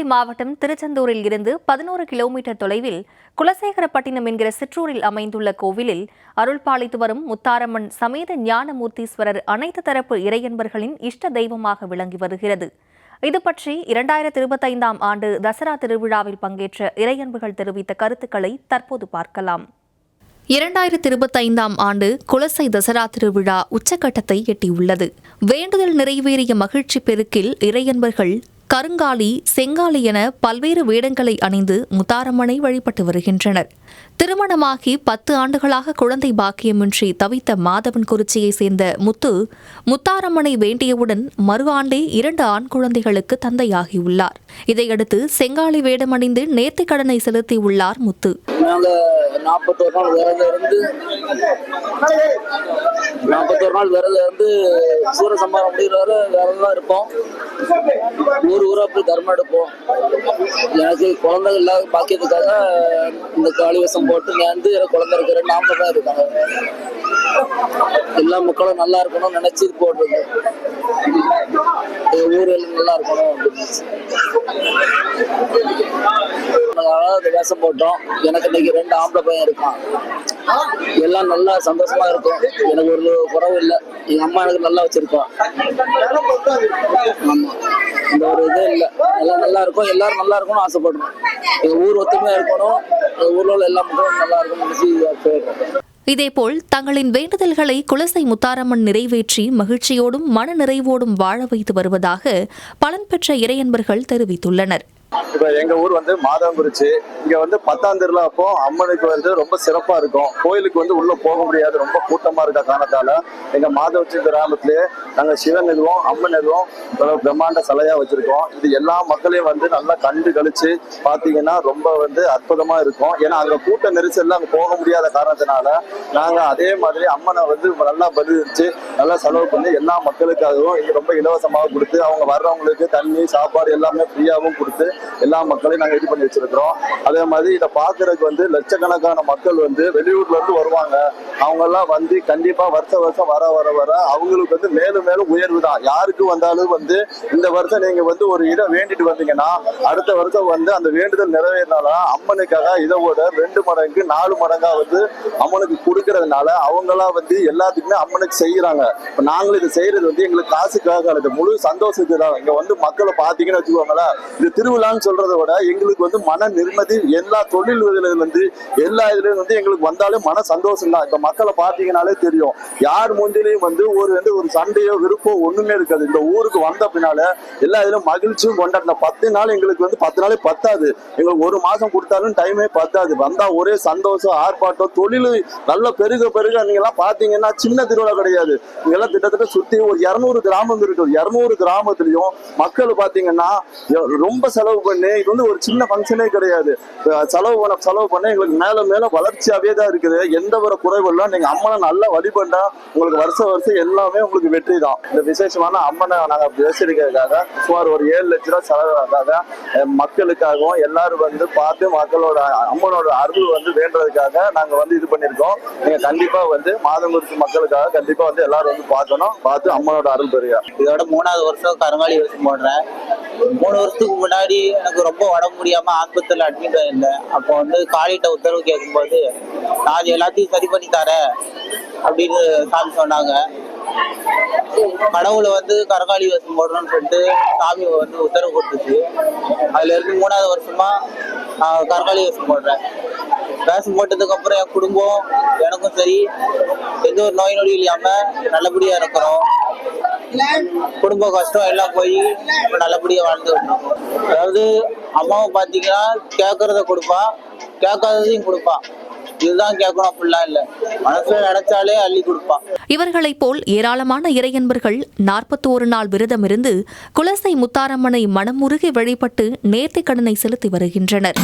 தூத்துக்குடி மாவட்டம் திருச்செந்தூரில் இருந்து பதினோரு கிலோமீட்டர் தொலைவில் குலசேகரப்பட்டினம் என்கிற சிற்றூரில் அமைந்துள்ள கோவிலில் அருள்பாலித்து வரும் முத்தாரம்மன் சமேத ஞானமூர்த்தீஸ்வரர் அனைத்து தரப்பு இறையன்பர்களின் இஷ்ட தெய்வமாக விளங்கி வருகிறது. இது பற்றி இரண்டாயிரத்தி இருபத்தைந்தாம் ஆண்டு தசரா திருவிழாவில் பங்கேற்ற இறையன்புகள் தெரிவித்த கருத்துக்களை தற்போது பார்க்கலாம். இரண்டாயிரத்தி இருபத்தைந்தாம் ஆண்டு குலசை தசரா திருவிழா உச்சக்கட்டத்தை எட்டியுள்ளது. வேண்டுதல் நிறைவேறிய மகிழ்ச்சி பெருக்கில் இறையன்பர்கள் கருங்காலி செங்காலி என பல்வேறு வேடங்களை அணிந்து முத்தாரம்மனை வழிபட்டு வருகின்றனர். திருமணமாகி பத்து ஆண்டுகளாக குழந்தை பாக்கியமின்றி தவித்த மாதவன் குறிச்சியை சேர்ந்த முத்து முத்தாரம்மனை வேண்டியவுடன் மறு ஆண்டே இரண்டு ஆண் குழந்தைகளுக்கு தந்தையாகியுள்ளார். இதையடுத்து செங்காலி வேடமணிந்து நேர்த்திக் கடனை செலுத்தியுள்ளார் முத்து. நாற்பத்தோரு நாள் விரதம் இருந்து நாற்பத்தோரு நாள் விரதம் இருந்து சூரசம்பாரம் முடிகிற வரை விரதம் தான் இருப்போம். ஊர் ஊரா போய் தர்மம் எடுப்போம். எனக்கு குழந்தை இல்லாத பாக்கியத்துக்காக இந்த காளிவசம் போட்டு நேர்ந்து எனக்கு குழந்தை இருக்கிற நாம தான் இருக்காங்க. எல்லா மக்களும் நல்லா இருக்கணும்னு நினைச்சு இது போடுறது. ஊர் எல்லாம் நல்லா இருக்கணும் அப்படின்னு அதாவது வேஷம் போட்டோம். எனக்கு இன்னைக்கு ரெண்டு ஆம்பளை பையன் இருக்கான். எல்லாம் நல்லா சந்தோஷமா இருக்கும். எனக்கு ஒரு குறவு இல்லை. எங்க அம்மா எனக்கு நல்லா வச்சிருக்கோம் ஆமா. இந்த ஒரு இது இல்லை. எல்லாம் நல்லா இருக்கும். எல்லாரும் நல்லா இருக்கணும்னு ஆசைப்படுறோம். எங்க ஊர் ஒத்துமையா இருக்கணும். எங்க ஊர்ல உள்ள எல்லா மக்களும் நல்லா இருக்கணும்னு இதேபோல் தங்களின் வேண்டுதல்களை குலசை முத்தாரம்மன் நிறைவேற்றி மகிழ்ச்சியோடும் மன நிறைவோடும் வாழ வைத்து வருவதாக பலன் பெற்ற இறையன்பர்கள் தெரிவித்துள்ளனர். இப்ப எங்க ஊர் வந்து மாதாங்குறிச்சி. இங்க வந்து பத்தாம் திருவிழா அப்போ அம்மனுக்கு வந்து ரொம்ப சிறப்பா இருக்கும். கோயிலுக்கு வந்து உள்ள போக முடியாது. ரொம்ப கூட்டமா இருக்க காரணத்தால எங்க மாதவச்சி கிராமத்திலேயே நாங்க சிவன் எதுவும் அம்மன் எதுவும் பிரம்மாண்ட சிலையா வச்சிருக்கோம். இது எல்லா மக்களையும் வந்து நல்லா கண்டு கழிச்சு பாத்தீங்கன்னா ரொம்ப வந்து அற்புதமா இருக்கும். ஏன்னா அங்க கூட்ட நெரிசல்ல அங்க போக முடியாத காரணத்தினால நாங்க அதே மாதிரி அம்மனை வந்து நல்லா பதிலிச்சு நல்லா செலவு பண்ணி எல்லா மக்களுக்காகவும் இங்க ரொம்ப இலவசமாக கொடுத்து அவங்க வர்றவங்களுக்கு தண்ணி சாப்பாடு எல்லாமே ஃப்ரீயாகவும் கொடுத்து எல்லா மக்களையும் நாங்க இது பண்ணி வச்சிருக்கிறோம். அதே மாதிரி இதை பார்க்கறதுக்கு வந்து லட்சக்கணக்கான மக்கள் வந்து வெளியூர்ல இருந்து வருவாங்க. அவங்க எல்லாம் வந்து கண்டிப்பா வருஷ வருஷம் வர வர வர அவங்களுக்கு வந்து மேலும் மேலும் உயர்வு தான். யாருக்கு வந்தாலும் வந்து இந்த வருஷம் நீங்க வந்து ஒரு இதை வேண்டிட்டு வந்தீங்கன்னா அடுத்த வருஷம் வந்து அந்த வேண்டுதல் நிறைவேறினாலும் அம்மனுக்காக இதோட ரெண்டு மடங்கு நாலு மடங்கா வந்து அம்மனுக்கு கொடுக்கறதுனால அவங்களா வந்து எல்லாத்துக்குமே அம்மனுக்கு செய்யறாங்க. இப்ப நாங்களும் இது செய்யறது வந்து எங்களுக்கு காசுக்காக இது முழு சந்தோஷத்துக்கு தான் இங்க வந்து மக்களை பாத்தீங்கன்னு வச்சுக்கோங்களேன். இது திருவிழான்னு சொல்றதை விட எங்களுக்கு வந்து மன நிம்மதி எல்லா தொழில் இதுல எல்லா இதுலயும் வந்து எங்களுக்கு வந்தாலே மன சந்தோஷம் தான் இப்ப மக்களை பாத்தீங்கன்னாலே தெரியும். யார் முந்திலையும் வந்து ஒரு வந்து ஒரு சண்டையோ விருப்போ ஒண்ணுமே இருக்காது. இந்த ஊருக்கு வந்த பின்னால எல்லா இதுலயும் மகிழ்ச்சியும் கொண்டாடின பத்து நாள் எங்களுக்கு வந்து பத்து நாளே பத்தாது. எங்களுக்கு ஒரு மாசம் கொடுத்தாலும் டைமே பத்தாது. வந்தா ஒரே சந்தோஷம் ஆர்ப்பாட்டம் தொழில் நல்ல பெருக பெருக நீங்க எல்லாம் பாத்தீங்கன்னா சின்ன திருவிழா கிடையாது. இங்கெல்லாம் கிட்டத்தட்ட சுத்தி ஒரு இருநூறு கிராமம் இருக்கு. இருநூறு கிராமத்துலயும் மக்கள் பாத்தீங்கன்னா ரொம்ப செலவு பண்ணி. இது வந்து ஒரு சின்ன ஃபங்க்ஷனே கிடையாது. செலவு பண்ண செலவு பண்ண எங்களுக்கு மேல மேல வளர்ச்சியாவே தான் இருக்குது. எந்த ஒரு குறைவெல்லாம் நீங்க அம்மனை நல்லா வழிபண்டா உங்களுக்கு வருஷம் வருஷம் எல்லாமே உங்களுக்கு வெற்றி தான். இந்த விசேஷமான அம்மனை நாங்க பேசியிருக்கிறதுக்காக சுமார் ஒரு ஏழு லட்ச ரூபா செலவுக்காக மக்களுக்காகவும் எல்லாரும் வந்து பார்த்து மக்களோட அம்மனோட அருள் வந்து வேண்டதுக்காக நாங்க வந்து இது பண்ணியிருக்கோம். நீங்க கண்டிப்பா வந்து மாதங்குறிச்சி மக்களுக்காக கண்டிப்பா வந்து எல்லாரும் வந்து பார்க்கணும். பார்த்து அம்மனோட அருள் பெரிய இதோட மூணாவது வருஷம் கருங்காலி வருஷம் போடுறேன். மூணு வருஷத்துக்கு முன்னாடி எனக்கு ரொம்ப உடம்பு முடியாம ஆஸ்பத்திரியில் அட்மிட் ஆயிருந்தேன். அப்போ வந்து காலிட்ட உத்தரவு கேட்கும்போது நான் அது எல்லாத்தையும் சரி பண்ணி தரேன் அப்படின்னு சாமி சொன்னாங்க. கடவுளை வந்து கரகாளி வேஷம் போடணும்னு சொல்லிட்டு சாமி வந்து உத்தரவு கொடுத்துச்சு. அதுல இருந்து மூணாவது வருஷமா நான் கரகாளி வேஷம் போடுறேன். வேஷம் போட்டதுக்கு அப்புறம் என் குடும்பம் எனக்கும் சரி எந்த ஒரு நோய் நொடி இல்லாம நல்லபடியா இருக்கிறோம். குடும்ப கஷ்டம் எல்லாம் போய் இப்ப நல்லபடியா வாழ்ந்து இருக்கோம் அதாவது அம்மாவை பாத்தீங்கன்னா கேட்கறத கொடுப்பா கேட்காததையும் கொடுப்பா. இதுதான் கேட்கணும் இல்ல. மனசுல நினைச்சாலே அள்ளி கொடுப்பா. இவர்களைப் போல் ஏராளமான இறையன்பர்கள் நாற்பத்தோரு நாள் விரதம் இருந்து குலசை முத்தாரம்மனை மனமுருகி வழிபட்டு நேர்த்திக் கடனை செலுத்தி வருகின்றனர்.